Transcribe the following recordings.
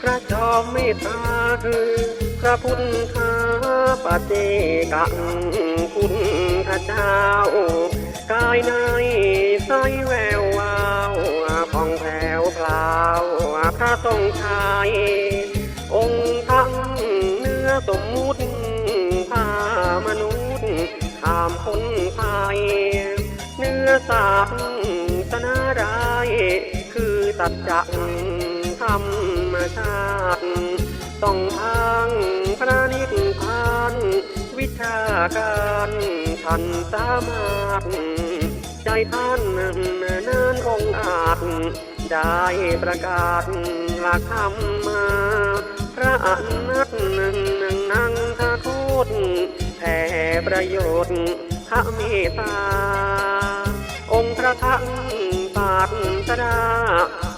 พระจอมเมตตาคือพระพุทธาปฏิกังคุณพระเจ้ากายในใสแวววาวพองแผ่วพลาวพระทรงชาย องค์ทั้งเนื้อสมมุติ มนุษย์ข้ามคนไทยเนื้อสามสนารายคือตัดจักธรรมชาติต้องทางพระนิพพานวิชาการท่านสามารถใจท่านนั้นองค์อาจได้ประกาศหลักธรรมมา พระอนัตนึ่งหนึ่งนังทาโทษ แผ่ประโยชน์พระเมตตา องค์พระทั้งปาดสดา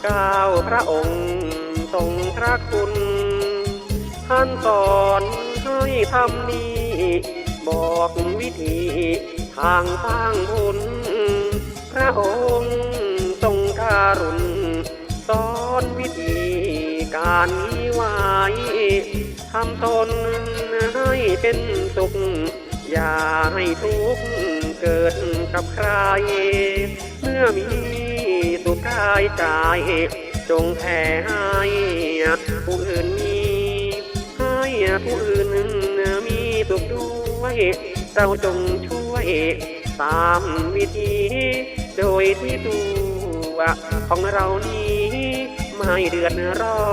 เก้าพระองค์ทรงพระคุณ ท่านสอนให้ทำดีบอกวิธีทางสร้างบุญพระองค์ารนี้ไว้ทำตนให้เป็นสุข อย่าให้ทุกข์เกิดกับใคร เมื่อมีสุขกายใจจงแผ่ให้ผู้อื่นมีให้ผู้อื่นมีสุขด้วยเราจงช่วยตามวิธี โดยที่ตัวของเรานี้ ไม่เดือดร้อ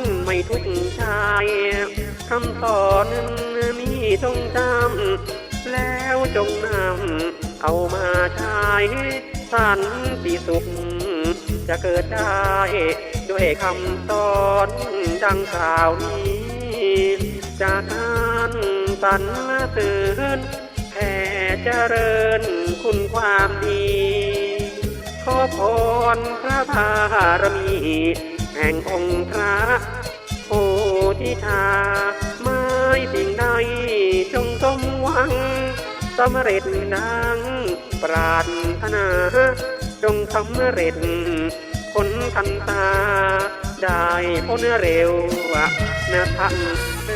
น ไม่ทุกข์ใจคำสอนนี้จงจำแล้วจงนำเอามาใช้สันติสุข จะเกิดได้ด้วยคำสอนดังกล่าวนี้จากการสรรเสริญแผ่เจริญคุณความดี ขอพรพระบารมีแห่งองค์พระโพธิชาไม่สิ่งใดจงสมหวังสำเร็จดังปรารถนา จงสำเร็จผลทันตา ได้พ้นเร็วนะท่านเอ